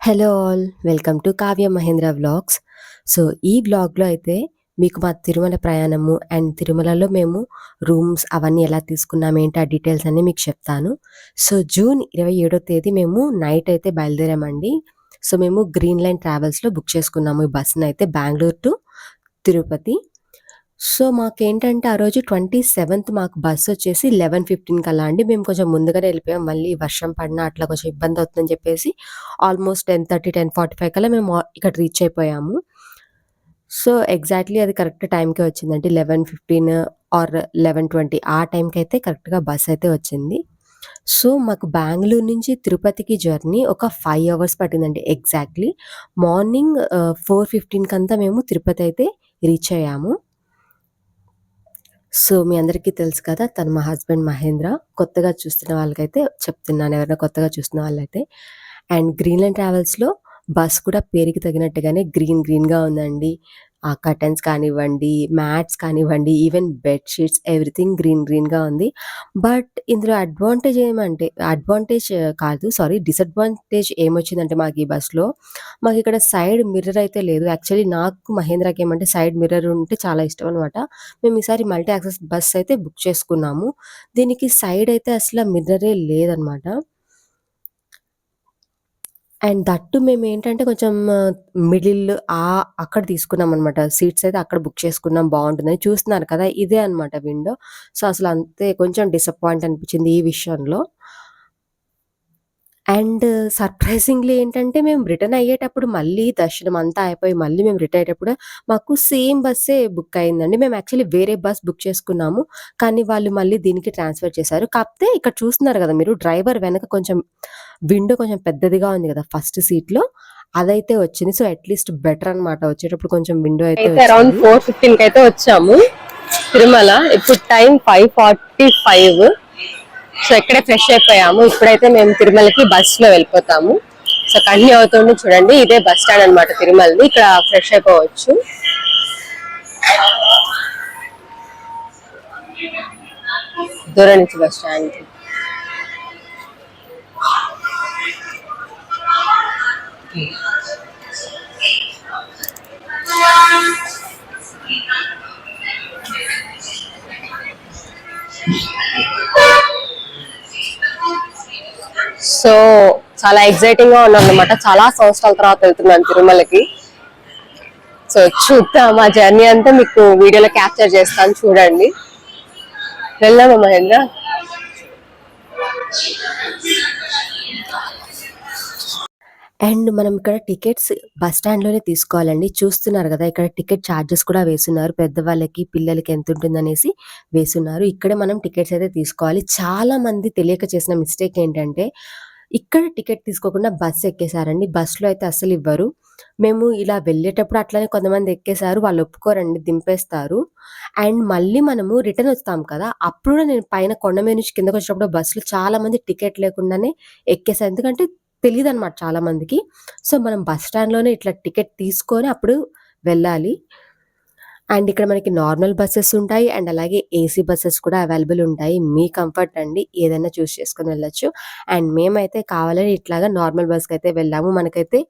Hello all welcome to Kavya Mahendra vlogs so ఈ బ్లాగ్లో అయితే మీకు మా తిరుమల ప్రయాణము అండ్ తిరుమలలో మేము రూమ్స్ అవన్నీ ఎలా తీసుకున్నాం ఏంటి ఆ డీటెయిల్స్ అన్నీ మీకు చెప్తాను. సో జూన్ ఇరవై ఏడో తేదీ మేము నైట్ అయితే బయలుదేరామండి. సో మేము గ్రీన్ లైన్ ట్రావెల్స్లో బుక్ చేసుకున్నాము ఈ బస్సును అయితే బెంగళూరు టు తిరుపతి సో మాకేంటంటే ఆ రోజు ట్వంటీ సెవెంత్ మాకు బస్ వచ్చేసి లెవెన్ ఫిఫ్టీన్ కల్లా అండి. మేము కొంచెం ముందుగానే వెళ్ళిపోయాం. మళ్ళీ వర్షం పడినా అట్లా కొంచెం ఇబ్బంది అవుతుందని చెప్పేసి almost ten thirty ten forty five కల్లా మేము ఇక్కడ రీచ్ అయిపోయాము. సో ఎగ్జాక్ట్లీ అది కరెక్ట్ టైంకి వచ్చిందండి. Eleven fifteen or eleven twenty ఆ టైంకి అయితే కరెక్ట్గా బస్ అయితే వచ్చింది. సో మాకు బెంగళూరు నుంచి తిరుపతికి జర్నీ ఒక ఫైవ్ అవర్స్ పట్టిందండి ఎగ్జాక్ట్లీ. మార్నింగ్ ఫోర్ ఫిఫ్టీన్కి అంతా మేము తిరుపతి అయితే రీచ్ అయ్యాము. సో మీ అందరికీ తెలుసు కదా తను మా హస్బెండ్ మహేంద్ర. కొత్తగా చూస్తున్న వాళ్ళకైతే చెప్తున్నాను ఎవరైనా కొత్తగా చూస్తున్న వాళ్ళైతే. అండ్ గ్రీన్లాండ్ ట్రావెల్స్లో బస్ కూడా పేరుకి తగినట్టుగానే గ్రీన్ గ్రీన్గా ఉందండి. ఆ కర్టన్స్ కానివ్వండి మ్యాట్స్ కానివ్వండి ఈవెన్ బెడ్షీట్స్ ఎవ్రీథింగ్ గ్రీన్ గ్రీన్గా ఉంది. బట్ ఇందులో అడ్వాంటేజ్ ఏమంటే అడ్వాంటేజ్ కాదు సారీ డిసడ్వాంటేజ్ ఏమొచ్చిందంటే మాకు ఈ బస్లో మాకు ఇక్కడ సైడ్ మిర్రర్ అయితే లేదు. యాక్చువల్లీ నాకు మహేంద్రకి ఏమంటే సైడ్ మిర్రర్ ఉంటే చాలా ఇష్టం అనమాట మేము ఈసారి మల్టీ యాక్సెస్ బస్ అయితే బుక్ చేసుకున్నాము. దీనికి సైడ్ అయితే అసలు మిర్రరే లేదనమాట అండ్ దట్టు మేము ఏంటంటే కొంచెం మిడిల్ ఆ అక్కడ తీసుకున్నాం అనమాట సీట్స్ అయితే అక్కడ బుక్ చేసుకున్నాం బాగుంటుందని చూస్తున్నారు కదా ఇదే అనమాట విండో. సో అసలు అంతే కొంచెం డిసప్పాయింట్ అనిపించింది ఈ విషయంలో. అండ్ సర్ప్రైజింగ్లీ ఏంటంటే మేము రిటర్న్ అయ్యేటప్పుడు మళ్ళీ దర్శనం అంతా అయిపోయి మళ్ళీ మేము రిటర్న్ అయ్యేటప్పుడు మాకు సేమ్ బస్సే బుక్ అయిందండి. మేము యాక్చువల్లీ వేరే బస్ బుక్ చేసుకున్నాము. కానీ వాళ్ళు మళ్ళీ దీనికి ట్రాన్స్ఫర్ చేశారు. కాకపోతే ఇక్కడ చూస్తున్నారు కదా మీరు డ్రైవర్ వెనక కొంచెం విండో కొంచెం పెద్దదిగా ఉంది కదా ఫస్ట్ సీట్లో అదైతే వచ్చింది. సో అట్లీస్ట్ బెటర్ అన్నమాట. వచ్చేటప్పుడు కొంచెం విండో అయితే అరౌండ్. ఫోర్ ఫిఫ్టీన్కి అయితే వచ్చాము. తిరుమల ఇప్పుడు time five forty five. So ఇక్కడే ఫ్రెష్ అయిపోయాము. ఇప్పుడైతే మేము తిరుమలకి బస్లో వెళ్ళిపోతాము. సో కంటిన్యూ అవుతుంది చూడండి. ఇదే బస్ స్టాండ్ అన్నమాట తిరుమలది. ఇక్కడ ఫ్రెష్ అయిపోవచ్చు. దూరం నుంచి బస్ స్టాండ్ సో చాలా ఎక్సైటింగ్గా ఉన్నాం అనమాట చాలా సంవత్సరాల తర్వాత వెళ్తున్నాను తిరుమలకి. సో చూద్దాం ఆ జర్నీ అంతా మీకు వీడియోలో క్యాప్చర్ చేస్తాను చూడండి. వెళ్దామా మహేంద్ర? అండ్ మనం ఇక్కడ టికెట్స్ బస్ స్టాండ్లోనే తీసుకోవాలండి. చూస్తున్నారు కదా ఇక్కడ టికెట్ ఛార్జెస్ కూడా వేస్తున్నారు. పెద్దవాళ్ళకి పిల్లలకి ఎంత ఉంటుందనేసి వేస్తున్నారు. ఇక్కడే మనం టికెట్స్ అయితే తీసుకోవాలి. చాలా మంది తెలియక చేసిన మిస్టేక్ ఏంటంటే ఇక్కడ టికెట్ తీసుకోకుండా బస్సు ఎక్కేసారండి బస్సులో అయితే అస్సలు ఇవ్వరు. మేము ఇలా వెళ్ళేటప్పుడు అట్లనే కొంతమంది ఎక్కేసారు వాళ్ళు ఒప్పుకోరండి దింపేస్తారు. అండ్ మళ్ళీ మనము రిటర్న్ వస్తాం కదా అప్పుడు నేను పైన కొండ మీద నుంచి కిందకు వచ్చినప్పుడు బస్సులో చాలా మంది టికెట్ లేకుండానే ఎక్కేసారు ఎందుకంటే తెలియదు అనమాట చాలా మందికి సో మనం బస్ స్టాండ్లోనే ఇట్లా టికెట్ తీసుకొని అప్పుడు వెళ్ళాలి. అండ్ ఇక్కడ మనకి నార్మల్ బస్సెస్ ఉంటాయి అండ్ అలాగే ఏసీ బస్సెస్ కూడా అవైలబుల్ ఉంటాయి. మీ కంఫర్ట్ అండి ఏదైనా చూస్ చేసుకుని వెళ్ళొచ్చు. అండ్ మేమైతే కావాలని ఇట్లాగా నార్మల్ బస్కి అయితే వెళ్ళాము. మనకైతే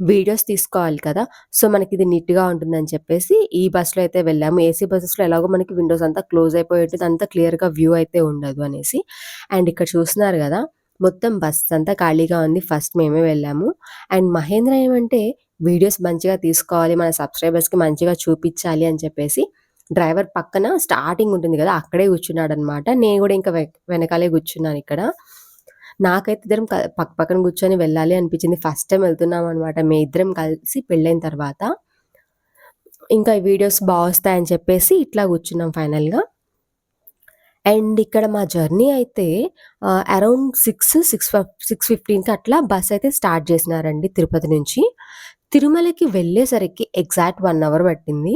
వీడియోస్ తీసుకోవాలి కదా. సో మనకి ఇది నీట్గా ఉంటుందని చెప్పేసి ఈ బస్సులో అయితే వెళ్ళాము. ఏసీ బస్సెస్లో ఎలాగో మనకి విండోస్ అంతా క్లోజ్ అయిపోయి ఉంటుంది. అంతా క్లియర్గా వ్యూ అయితే ఉండదు అనేసి. అండ్ ఇక్కడ చూస్తున్నారు కదా మొత్తం బస్ అంతా ఖాళీగా ఉంది. ఫస్ట్ మేమే వెళ్ళాము. అండ్ మహేంద్ర ఏమంటే వీడియోస్ మంచిగా తీసుకోవాలి మన సబ్స్క్రైబర్స్కి మంచిగా చూపించాలి అని చెప్పేసి డ్రైవర్ పక్కన స్టార్టింగ్ ఉంటుంది కదా అక్కడే కూర్చున్నాడు అనమాట నేను కూడా ఇంకా వె- వెనకాలే కూర్చున్నాను ఇక్కడ. నాకైతే ఇద్దరం పక్క పక్కన కూర్చొని వెళ్ళాలి అనిపించింది. ఫస్ట్ టైం వెళ్తున్నాం అనమాట మీ ఇద్దరం కలిసి పెళ్ళైన తర్వాత. ఇంకా ఈ వీడియోస్ బాగా వస్తాయని చెప్పేసి ఇట్లా కూర్చున్నాం ఫైనల్గా. అండ్ ఇక్కడ మా జర్నీ అయితే అరౌండ్ సిక్స్ సిక్స్ సిక్స్ ఫిఫ్టీన్కి అట్లా బస్ అయితే స్టార్ట్ చేసినారండి తిరుపతి నుంచి. తిరుమలకి వెళ్ళేసరికి ఎగ్జాక్ట్ వన్ అవర్ పట్టింది.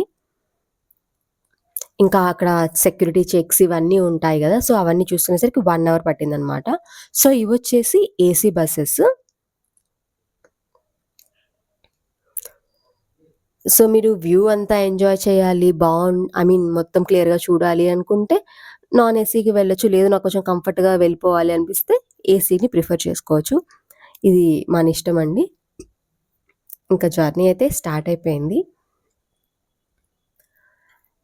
ఇంకా అక్కడ సెక్యూరిటీ చెక్స్ ఇవన్నీ ఉంటాయి కదా సో అవన్నీ చూసుకునేసరికి వన్ అవర్ పట్టిందనమాట. సో ఇవి వచ్చేసి ఏసీ బస్సెస్. సో మీరు వ్యూ అంతా ఎంజాయ్ చేయాలి బాగుం ఐ మీన్ మొత్తం క్లియర్గా చూడాలి అనుకుంటే నాన్ ఏసీకి వెళ్ళొచ్చు లేదు నాకు కొంచెం కంఫర్ట్గా వెళ్ళిపోవాలి అనిపిస్తే ఏసీని ప్రిఫర్ చేసుకోవచ్చు ఇది మన ఇష్టం అండి ఇంకా జర్నీ అయితే స్టార్ట్ అయిపోయింది.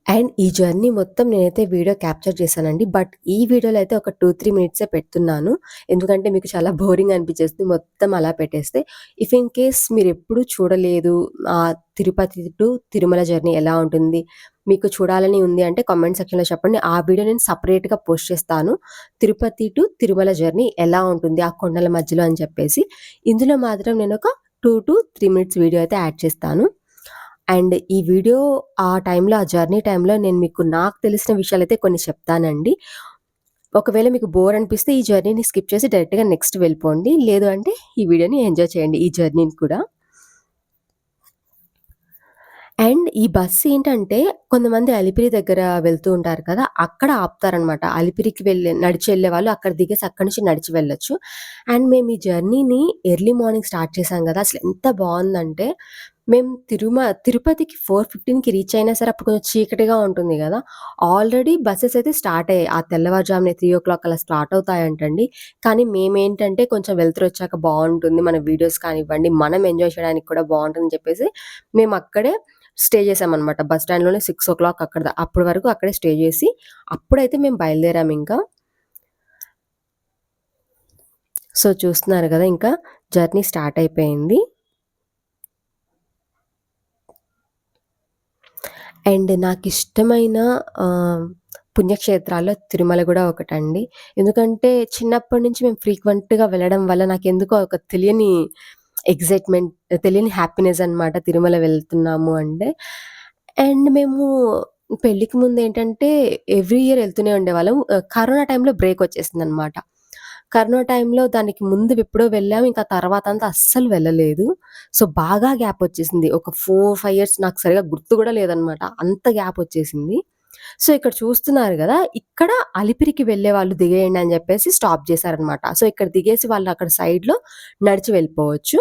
అండ్ ఈ జర్నీ మొత్తం నేనైతే వీడియో క్యాప్చర్ చేశానండి. బట్ ఈ వీడియోలో అయితే ఒక 2, 3 మినిట్సే పెడుతున్నాను. ఎందుకంటే మీకు చాలా బోరింగ్ అనిపించేస్తుంది మొత్తం అలా పెట్టేస్తే. ఇఫ్ ఇన్ కేస్ మీరు ఎప్పుడు చూడలేదు ఆ తిరుపతి టు తిరుమల జర్నీ ఎలా ఉంటుంది? మీకు చూడాలని ఉంది అంటే కామెంట్ సెక్షన్‌లో చెప్పండి. ఆ వీడియో నేను సపరేట్గా పోస్ట్ చేస్తాను. తిరుపతి టు తిరుమల జర్నీ ఎలా ఉంటుంది? ఆ కొండల మధ్యలో అని చెప్పేసి. ఇందులో మాత్రం నేను ఒక two to three minutes video అయితే యాడ్ చేస్తాను. అండ్ ఈ వీడియో ఆ టైంలో ఆ జర్నీ టైంలో నేను మీకు నాకు తెలిసిన విషయాలైతే కొన్ని చెప్తానండి. ఒకవేళ మీకు బోర్ అనిపిస్తే ఈ జర్నీని స్కిప్ చేసి డైరెక్ట్‌గా నెక్స్ట్ వెళ్ళిపోండి. లేదు అంటే ఈ వీడియోని ఎంజాయ్ చేయండి ఈ జర్నీని కూడా. అండ్ ఈ బస్సు ఏంటంటే కొంతమంది అలిపిరి దగ్గర వెళ్తూ ఉంటారు కదా! అక్కడ ఆపుతారనమాట. అలిపిరికి వెళ్ళే నడిచి వెళ్ళే వాళ్ళు అక్కడ దిగేసి అక్కడి నుంచి నడిచి వెళ్ళొచ్చు. అండ్ మేము ఈ జర్నీని ఎర్లీ మార్నింగ్ స్టార్ట్ చేసాం కదా! అసలు ఎంత బాగుందంటే మేము తిరుమ తిరుపతికి 4:15కి రీచ్ అయినా సరే అప్పుడు కొంచెం చీకటిగా ఉంటుంది కదా ఆల్రెడీ బస్సెస్ అయితే స్టార్ట్ అయ్యాయి. ఆ తెల్లవారుజామున 3:00 అలా స్టార్ట్ అవుతాయంటండి. కానీ మేమేంటంటే కొంచెం వెళ్తరు వచ్చాక బాగుంటుంది మన వీడియోస్ కానివ్వండి, మనం ఎంజాయ్ చేయడానికి కూడా బావుంటుందని చెప్పేసి మేము అక్కడే స్టే చేశామనమాట. బస్ స్టాండ్‌లోనే 6:00 అక్కడ అప్పటి వరకు అక్కడే స్టే చేసి అప్పుడైతే మేము బయలుదేరాము ఇంకా సో, చూస్తున్నారు కదా ఇంకా జర్నీ స్టార్ట్ అయిపోయింది. అండ్ నాకు ఇష్టమైన పుణ్యక్షేత్రాల్లో తిరుమల కూడా ఒకటండి. ఎందుకంటే చిన్నప్పటి నుంచి మేము ఫ్రీక్వెంట్‌గా వెళ్ళడం వల్ల నాకు ఎందుకో ఒక తెలియని ఎక్సైట్‌మెంట్ తెలియని హ్యాపీనెస్ అనమాట తిరుమల వెళ్తున్నాము అంటే. అండ్ మేము పెళ్ళికి ముందు ఏంటంటే ఎవ్రీ ఇయర్ వెళ్తూనే ఉండేవాళ్ళం. కరోనా టైంలో బ్రేక్ వచ్చేసిందనమాట. కరోనా టైంలో దానికి ముందు ఎప్పుడో వెళ్ళాము. ఇంకా తర్వాత అంతా అస్సలు వెళ్ళలేదు. సో, బాగా గ్యాప్ వచ్చేసింది. ఒక 4, 5 ఇయర్స్ నాకు సరిగ్గా గుర్తు కూడా లేదనమాట. అంత గ్యాప్ వచ్చేసింది. సో, ఇక్కడ చూస్తున్నారు కదా ఇక్కడ అలిపిరికి వెళ్ళే వాళ్ళు దిగేయండి అని చెప్పేసి స్టాప్ చేశారనమాట. సో, ఇక్కడ దిగేసి వాళ్ళు అక్కడ సైడ్‌లో నడిచి వెళ్ళిపోవచ్చు.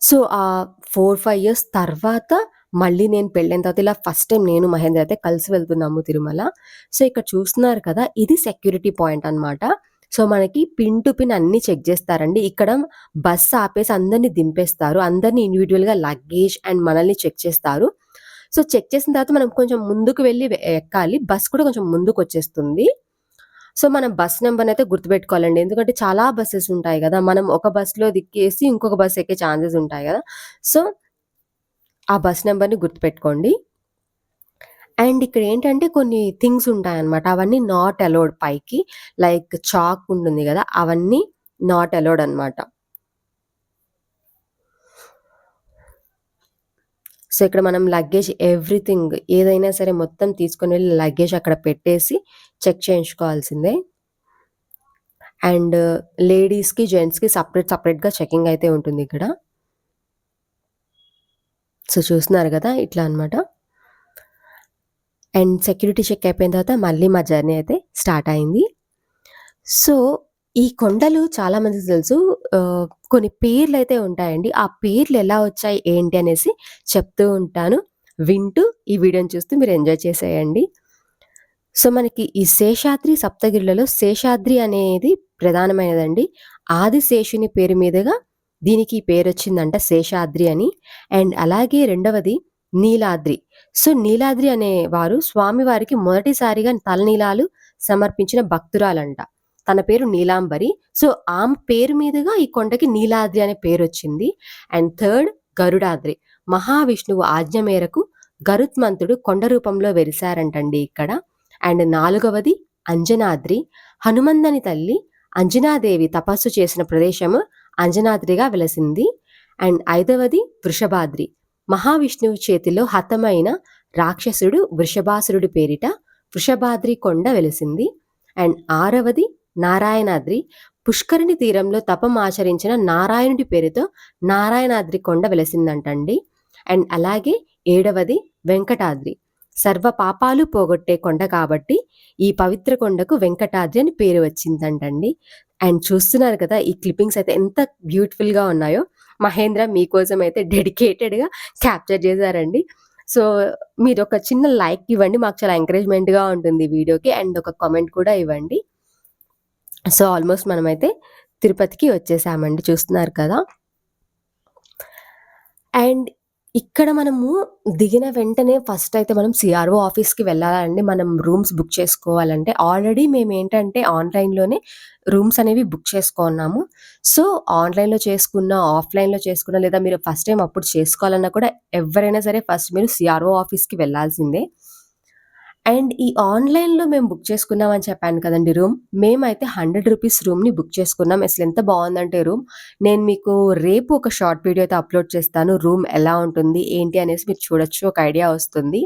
సో, ఆ 4, 5 ఇయర్స్ తర్వాత మళ్ళీ నేను పెళ్ళైన తర్వాత ఇలా ఫస్ట్ టైం నేను, మహేంద్ర అయితే కలిసి వెళ్తున్నాము తిరుమల. సో, ఇక్కడ చూస్తున్నారు కదా! ఇది సెక్యూరిటీ పాయింట్ అనమాట. సో, మనకి పిన్ టు పిన్ అన్ని చెక్ చేస్తారండి ఇక్కడ బస్ ఆపేసి అందరినీ దింపేస్తారు. అందరినీ ఇండివిజువల్గా లగేజ్ అండ్ మనల్ని చెక్ చేస్తారు. సో, చెక్ చేసిన తర్వాత మనం కొంచెం ముందుకు వెళ్ళి ఎక్కాలి. బస్ కూడా కొంచెం ముందుకు వచ్చేస్తుంది సో, మనం బస్ నంబర్‌నైతే గుర్తుపెట్టుకోవాలండి. ఎందుకంటే చాలా బస్సెస్ ఉంటాయి కదా మనం ఒక బస్సులో దిక్కేసి ఇంకొక బస్ ఎక్కే ఛాన్సెస్ ఉంటాయి కదా సో, ఆ బస్ నెంబర్ని గుర్తుపెట్టుకోండి. అండ్ ఇక్కడ ఏంటంటే కొన్ని థింగ్స్ ఉంటాయన్నమాట. అవన్నీ నాట్ అలౌడ్ పైకి. లైక్ చాక్ ఉంటుంది కదా అవన్నీ నాట్ అలౌడ్ అనమాట. సో, ఇక్కడ మనం లగేజ్ ఎవ్రీథింగ్ ఏదైనా సరే మొత్తం తీసుకొని వెళ్ళి లగేజ్ అక్కడ పెట్టేసి చెక్ చేయించుకోవాల్సిందే. అండ్ లేడీస్‌కి, జెంట్స్‌కి సపరేట్ సపరేట్గా చెకింగ్ అయితే ఉంటుంది ఇక్కడ సో, చూస్తున్నారు కదా ఇట్లా అనమాట. అండ్ సెక్యూరిటీ చెక్ అయిపోయిన తర్వాత మళ్ళీ మా జర్నీ అయితే స్టార్ట్ అయింది. సో, ఈ కొండలు చాలామందికి తెలుసు. కొన్ని పేర్లు అయితే ఉంటాయండి. ఆ పేర్లు ఎలా వచ్చాయి ఏంటి అనేసి చెప్తూ ఉంటాను. వింటూ ఈ వీడియోని చూస్తూ మీరు ఎంజాయ్ చేసేయండి. సో, మనకి ఈ శేషాద్రి సప్తగిరులలో శేషాద్రి అనేది ప్రధానమైనదండి. ఆదిశేషుని పేరు మీదుగా దీనికి పేరొచ్చిందంట శేషాద్రి అని. అండ్ అలాగే రెండవది నీలాద్రి. సో, నీలాద్రి అనే వారు స్వామివారికి మొదటిసారిగా తలనీలాలు సమర్పించిన భక్తురాలంట. తన పేరు నీలాంబరి. సో, ఆమె పేరు మీదుగా ఈ కొండకి నీలాద్రి అనే పేరు వచ్చింది అండ్ థర్డ్ గరుడాద్రి. మహావిష్ణువు ఆజ్ఞ మేరకు గరుత్మంతుడు కొండ రూపంలో వెలిసారంటండి ఇక్కడ. అండ్ నాలుగవది అంజనాద్రి. హనుమందని తల్లి అంజనాదేవి తపస్సు చేసిన ప్రదేశము అంజనాద్రిగా వెలసింది. అండ్ ఐదవది వృషభాద్రి. మహావిష్ణువు చేతిలో హతమైన రాక్షసుడు వృషభాసురుడి పేరిట వృషభాద్రి కొండ వెలిసింది. అండ్ ఆరవది నారాయణాద్రి. పుష్కరిణి తీరంలో తపం ఆచరించిన నారాయణుడి పేరుతో నారాయణాద్రి కొండ వెలసిందంటండి. అండ్ అలాగే ఏడవది వెంకటాద్రి. సర్వ పాపాలు పోగొట్టే కొండ కాబట్టి ఈ పవిత్ర కొండకు వెంకటాద్రి అని పేరు వచ్చిందంటండి. అండ్ చూస్తున్నారు కదా! ఈ క్లిప్పింగ్స్ అయితే ఎంత బ్యూటిఫుల్‌గా ఉన్నాయో. మహేంద్ర మీకోసం అయితే డెడికేటెడ్‌గా క్యాప్చర్ చేశారండి. సో, మీరు ఒక చిన్న లైక్ ఇవ్వండి. మాకు చాలా ఎంకరేజ్‌మెంట్‌గా ఉంటుంది వీడియోకి. అండ్ ఒక కామెంట్ కూడా ఇవ్వండి. సో, ఆల్మోస్ట్ మనమైతే తిరుపతికి వచ్చేసామండి. చూస్తున్నారు కదా! అండ్ ఇక్కడ మనము దిగిన వెంటనే ఫస్ట్ అయితే మనం సిఆర్ఓ ఆఫీస్‌కి వెళ్ళాలండి. మనం రూమ్స్ బుక్ చేసుకోవాలంటే ఆల్రెడీ మేము ఏంటంటే ఆన్‌లైన్‌లోనే రూమ్స్ అనేవి బుక్ చేసుకున్నాము. సో, ఆన్‌లైన్‌లో చేసుకున్న, ఆఫ్‌లైన్‌లో చేసుకున్న లేదా మీరు ఫస్ట్ టైం అప్పుడు చేసుకోవాలన్నా కూడా ఎవరైనా సరే ఫస్ట్ మీరు సిఆర్ఓ ఆఫీస్‌కి వెళ్ళాల్సిందే. అండ్ ఈ ఆన్‌లైన్‌లో మేము బుక్ చేసుకున్నాం అని చెప్పాను కదండి రూమ్. మేమైతే హండ్రెడ్ రూపీస్ రూమ్‌ని బుక్ చేసుకున్నాం. అసలు ఎంత బాగుందంటే రూమ్. నేను మీకు రేపు ఒక షార్ట్ వీడియో అయితే అప్‌లోడ్ చేస్తాను. రూమ్ ఎలా ఉంటుంది, ఏంటి అనేసి మీరు చూడొచ్చు. ఒక ఐడియా వస్తుంది.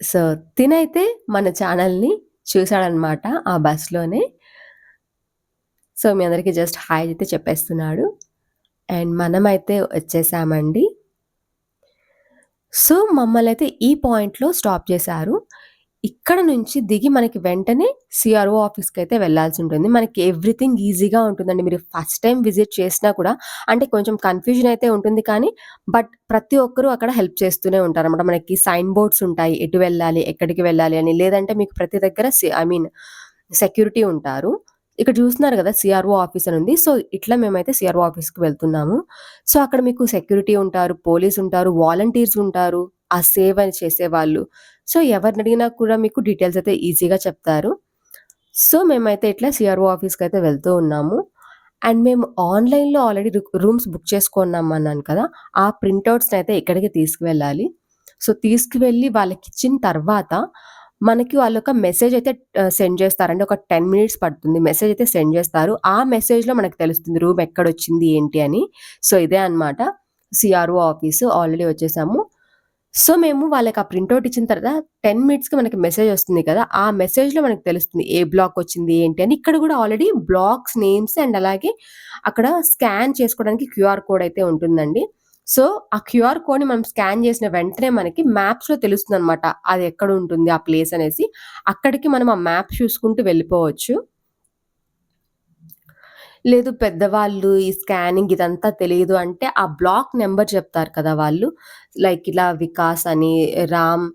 సో, తినైతే మన ఛానెల్‌ని చూశాడనమాట ఆ బస్‌లోనే. సో, మీ అందరికీ జస్ట్ హాయ్ అయితే చెప్పేస్తున్నాడు. అండ్ మనమైతే వచ్చేసామండి. సో, మమ్మల్ని అయితే ఈ పాయింట్‌లో స్టాప్ చేశారు. ఇక్కడ నుంచి దిగి మనకి వెంటనే సిఆర్ఓ ఆఫీస్కి అయితే వెళ్ళాల్సి ఉంటుంది మనకి ఎవ్రీథింగ్ ఈజీగా ఉంటుందండి. మీరు ఫస్ట్ టైం విజిట్ చేసినా కూడా అంటే కొంచెం కన్‌ఫ్యూజన్ అయితే ఉంటుంది కానీ, బట్ ప్రతి ఒక్కరు అక్కడ హెల్ప్ చేస్తూనే ఉంటారనమాట. మనకి సైన్ బోర్డ్స్ ఉంటాయి. ఎటు వెళ్ళాలి, ఎక్కడికి వెళ్ళాలి అని. లేదంటే మీకు ప్రతి దగ్గర సి ఐ మీన్ సెక్యూరిటీ ఉంటారు. ఇక్కడ చూస్తున్నారు కదా! సిఆర్ఓ ఆఫీస్ అని ఉంది. సో, ఇట్లా మేమైతే సిఆర్ఓ ఆఫీస్‌కి వెళ్తున్నాము. సో, అక్కడ మీకు సెక్యూరిటీ ఉంటారు, పోలీస్ ఉంటారు, వాలంటీర్స్ ఉంటారు. ఆ సేవ చేసేవాళ్ళు. సో, ఎవరిని అడిగినా కూడా మీకు డీటెయిల్స్ అయితే ఈజీగా చెప్తారు. సో, మేమైతే ఇట్లా సిఆర్ఓ ఆఫీస్‌కైతే వెళ్తూ ఉన్నాము. అండ్ మేము ఆన్‌లైన్‌లో ఆల్రెడీ రూమ్స్ బుక్ చేసుకున్నాం అన్నాను కదా! ఆ ప్రింటౌట్స్‌నైతే ఇక్కడికి తీసుకువెళ్ళాలి. సో, తీసుకువెళ్ళి వాళ్ళకి ఇచ్చిన తర్వాత మనకి వాళ్ళొక మెసేజ్ అయితే సెండ్ చేస్తారండి. ఒక 10 మినిట్స్ పడుతుంది. మెసేజ్ అయితే సెండ్ చేస్తారు. ఆ మెసేజ్‌లో మనకు తెలుస్తుంది రూమ్ ఎక్కడ వచ్చింది ఏంటి అని. సో, ఇదే అన్నమాట సిఆర్ఓ ఆఫీసు. ఆల్రెడీ వచ్చేసాము. సో, మేము వాళ్ళకి ఆ ప్రింట్అవుట్ ఇచ్చిన తర్వాత 10 మినిట్స్‌కి మనకి మెసేజ్ వస్తుంది కదా! ఆ మెసేజ్‌లో మనకు తెలుస్తుంది. ఏ బ్లాక్ వచ్చింది ఏంటి అని. ఇక్కడ కూడా ఆల్రెడీ బ్లాక్స్ నేమ్స్ అండ్ అలాగే అక్కడ స్కాన్ చేసుకోవడానికి క్యూఆర్ కోడ్ అయితే ఉంటుందండి. సో, ఆ క్యూఆర్ కోడ్‌ని మనం స్కాన్ చేసిన వెంటనే మనకి మ్యాప్స్‌లో తెలుస్తుందనమాట. అది ఎక్కడ ఉంటుంది ఆ ప్లేస్ అనేసి. అక్కడికి మనం ఆ మ్యాప్ చూసుకుంటూ వెళ్ళిపోవచ్చు. లేదు పెద్దవాళ్ళు ఈ స్కానింగ్ ఇదంతా తెలియదు అంటే ఆ బ్లాక్ నెంబర్ చెప్తారు కదా! వాళ్ళు. లైక్ ఇలా వికాస్ అని, రామ్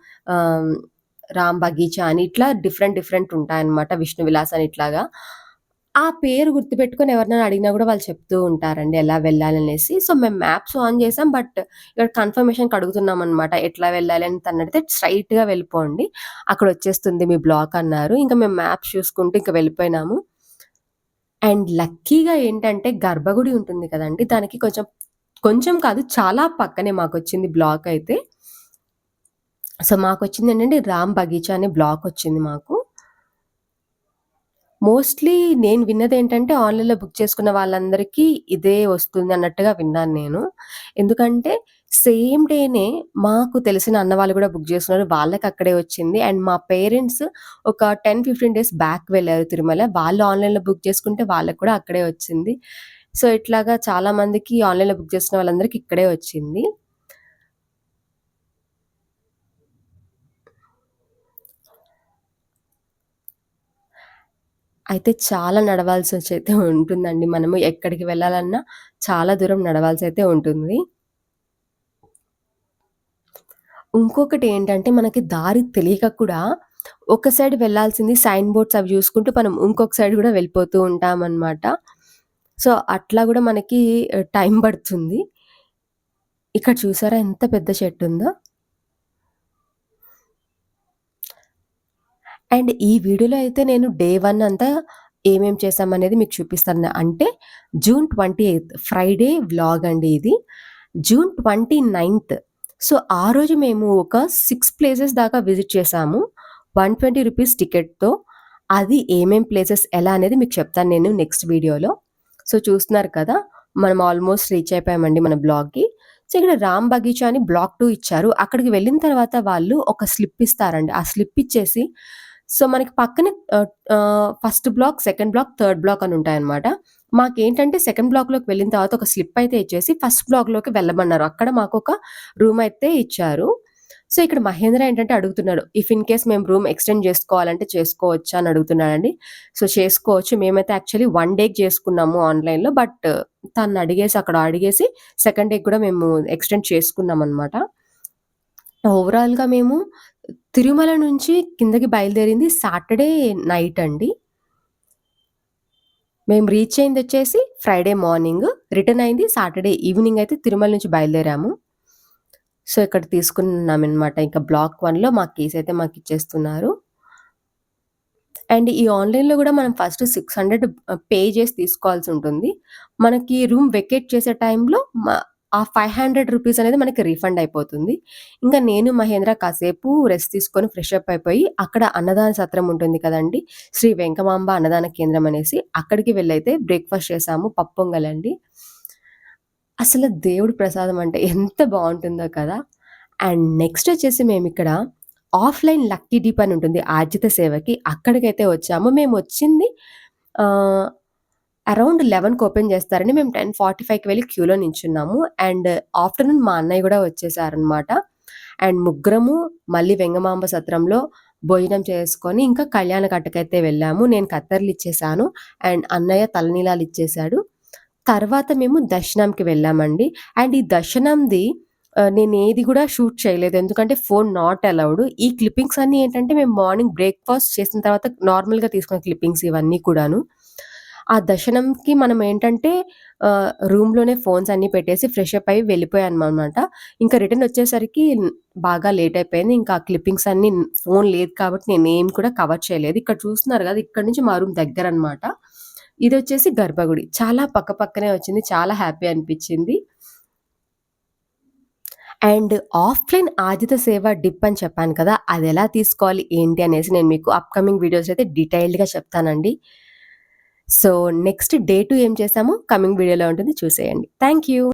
రామ్ బగీచా అని ఇట్లా డిఫరెంట్ డిఫరెంట్ ఉంటాయన్నమాట. విష్ణు విలాస్ అని ఇట్లాగా. ఆ పేరు గుర్తుపెట్టుకొని ఎవరినైనా అడిగినా కూడా వాళ్ళు చెప్తూ ఉంటారండి ఎలా వెళ్ళాలనేసి. సో, మేము మ్యాప్స్ ఆన్ చేసాం. బట్ ఇక్కడ కన్ఫర్మేషన్‌కి అడుగుతున్నామనమాట. ఎట్లా వెళ్ళాలి అని తనడిగితే స్ట్రెయిట్‌గా వెళ్ళిపోండి. అక్కడ వచ్చేస్తుంది మీ బ్లాక్ అన్నారు. ఇంకా మేము మ్యాప్స్ చూసుకుంటూ ఇంకా వెళ్ళిపోయినాము. అండ్ లక్కీగా ఏంటంటే గర్భగుడి ఉంటుంది కదండి దానికి కొంచెం కొంచెం కాదు చాలా పక్కనే మాకు వచ్చింది బ్లాక్ అయితే. సో, మాకు వచ్చింది ఏంటంటే రామ్ బగీచా అనే బ్లాక్ వచ్చింది మాకు. మోస్ట్‌లీ నేను విన్నదేంటంటే ఆన్‌లైన్‌లో బుక్ చేసుకున్న వాళ్ళందరికీ ఇదే వస్తుంది అన్నట్టుగా విన్నాను నేను. ఎందుకంటే సేమ్ డేనే మాకు తెలిసిన అన్న వాళ్ళు కూడా బుక్ చేసుకున్నారు. వాళ్ళకక్కడే వచ్చింది. అండ్ మా పేరెంట్స్ ఒక 10, 15 డేస్ బ్యాక్ వెళ్ళారు తిరుమల. వాళ్ళు ఆన్‌లైన్‌లో బుక్ చేసుకుంటే వాళ్ళకి కూడా అక్కడే వచ్చింది. సో, ఇట్లాగా చాలా మందికి ఆన్‌లైన్‌లో బుక్ చేసుకున్న వాళ్ళందరికి ఇక్కడే వచ్చింది. అయితే చాలా నడవాల్సి అయితే ఉంటుందండి. మనము ఎక్కడికి వెళ్ళాలన్నా చాలా దూరం నడవాల్సి అయితే ఉంటుంది. ఇంకొకటి ఏంటంటే మనకి దారి తెలియక కూడా ఒక సైడ్ వెళ్ళాల్సింది సైన్ బోర్డ్స్ అవి చూసుకుంటూ మనం ఇంకొక సైడ్ కూడా వెళ్ళిపోతూ ఉంటామన్నమాట సో, అట్లా కూడా మనకి టైం పడుతుంది. ఇక్కడ చూసారా ఎంత పెద్ద చెట్టు ఉందో అండ్ ఈ వీడియోలో అయితే నేను డే వన్ అంతా ఏమేం చేశామనేది మీకు చూపిస్తాను. అంటే జూన్ 28 ఫ్రైడే వ్లాగ్ అండి ఇది. జూన్ 29థ్ సో, ఆ రోజు మేము ఒక సిక్స్ ప్లేసెస్ దాకా విజిట్ చేశాము. రూ. 120 టికెట్‌తో. అది ఏమేం ప్లేసెస్ ఎలా అనేది మీకు చెప్తాను నేను నెక్స్ట్ వీడియోలో. సో, చూస్తున్నారు కదా! మనం ఆల్మోస్ట్ రీచ్ అయిపోయామండి మన బ్లాగ్కి సో, ఇక్కడ రామ్ బగీచా అని బ్లాక్ టూ ఇచ్చారు. అక్కడికి వెళ్ళిన తర్వాత వాళ్ళు ఒక స్లిప్ ఇస్తారండి. ఆ స్లిప్ ఇచ్చేసి సో, మనకి పక్కనే first block, second block, third block అని ఉంటాయన్నమాట. మాకేంటంటే సెకండ్ బ్లాక్‌లోకి వెళ్ళిన తర్వాత ఒక స్లిప్ అయితే ఇచ్చేసి ఫస్ట్ బ్లాక్‌లోకి వెళ్ళమన్నారు. అక్కడ మాకు ఒక రూమ్ అయితే ఇచ్చారు. సో, ఇక్కడ మహేంద్ర ఏంటంటే అడుగుతున్నాడు. ఇఫ్ ఇన్ కేస్ మేము రూమ్ ఎక్స్‌టెండ్ చేసుకోవాలంటే చేసుకోవచ్చా అని అడుగుతున్నాడండి. సో, చేసుకోవచ్చు. మేమైతే యాక్చువల్లీ వన్ డేకి చేసుకున్నాము ఆన్‌లైన్‌లో. బట్ తను అడిగేసి అక్కడ అడిగేసి సెకండ్ డేకి కూడా మేము ఎక్స్‌టెండ్ చేసుకున్నాం అనమాట ఓవరాల్‌గా మేము తిరుమల నుంచి కిందకి బయలుదేరింది సాటర్‌డే నైట్ అండి. మేము రీచ్ అయింది వచ్చేసి ఫ్రైడే మార్నింగ్. రిటర్న్ అయింది సాటర్డే ఈవినింగ్ అయితే తిరుమల నుంచి బయలుదేరాము. సో, ఇక్కడ తీసుకున్నామనమాట. ఇంకా బ్లాక్ వన్లో మా కేసు అయితే మాకు ఇచ్చేస్తున్నారు అండ్ ఈ ఆన్‌లైన్‌లో కూడా మనం ఫస్ట్ సిక్స్ హండ్రెడ్ పే చేసి తీసుకోవాల్సి ఉంటుంది మనకి రూమ్ వెకేట్ చేసే టైంలో ఆ ఫైవ్ హండ్రెడ్ రూపీస్ అనేది మనకి రీఫండ్ అయిపోతుంది. ఇంకా నేను, మహేంద్ర కాసేపు రెస్ట్ తీసుకొని ఫ్రెష్ అప్ అయిపోయి అక్కడ అన్నదాన సత్రం ఉంటుంది కదండి శ్రీ వెంకమాంబ అన్నదాన కేంద్రం అనేసి అక్కడికి వెళ్ళైతే బ్రేక్‌ఫాస్ట్ చేసాము పప్పొంగలండి. అసలు దేవుడి ప్రసాదం అంటే ఎంత బాగుంటుందో కదా! అండ్ నెక్స్ట్ వచ్చేసి మేము ఇక్కడ ఆఫ్‌లైన్ లక్కీ డీప్ అని ఉంటుంది ఆర్జిత సేవకి. అక్కడికైతే వచ్చాము. మేము వచ్చింది అరౌండ్ 11కి ఓపెన్ చేస్తారండి. మేము టెన్ ఫార్టీ ఫైవ్కి వెళ్ళి క్యూలో నించున్నాము. అండ్ ఆఫ్టర్‌నూన్ మా అన్నయ్య కూడా వచ్చేసారనమాట. అండ్ ముగ్గురము మళ్ళీ వెంగమాంబ సత్రంలో భోజనం చేసుకొని ఇంకా కళ్యాణ కట్టకైతే వెళ్ళాము. నేను కత్తెరలిచ్చేసాను. అండ్ అన్నయ్య తలనీలాలు ఇచ్చేశాడు తర్వాత మేము దర్శనంకి వెళ్ళామండి. అండ్ ఈ దర్శనంది నేను ఏది కూడా షూట్ చేయలేదు. ఎందుకంటే ఫోన్ నాట్ అలౌడ్. ఈ క్లిప్పింగ్స్ అన్నీ ఏంటంటే మేము మార్నింగ్ బ్రేక్‌ఫాస్ట్ చేసిన తర్వాత నార్మల్‌గా తీసుకున్న క్లిప్పింగ్స్ ఇవన్నీ కూడాను. ఆ దర్శనంకి మనం ఏంటంటే రూమ్‌లోనే ఫోన్స్ అన్నీ పెట్టేసి ఫ్రెష్ అప్ అయ్యి వెళ్ళిపోయామనమాట. ఇంకా రిటర్న్ వచ్చేసరికి బాగా లేట్ అయిపోయింది. ఇంకా ఆ క్లిప్పింగ్స్ అన్నీ ఫోన్ లేదు కాబట్టి నేను ఏం కూడా కవర్ చేయలేదు. ఇక్కడ చూస్తున్నారు కదా ఇక్కడ నుంచి మా రూమ్ ఇది వచ్చేసి గర్భగుడి. చాలా పక్క పక్కనే వచ్చింది. చాలా హ్యాపీ అనిపించింది అండ్ ఆఫ్‌లైన్ ఆదిత సేవ డిప్ అని చెప్పాను కదా! అది ఎలా తీసుకోవాలి ఏంటి అనేసి నేను మీకు అప్‌కమింగ్ వీడియోస్ అయితే డీటెయిల్డ్‌గా చెప్తానండి. సో, నెక్స్ట్ డే టు ఏం చేసామో కమింగ్ వీడియోలో ఉంటుంది చూసేయండి. Thank you.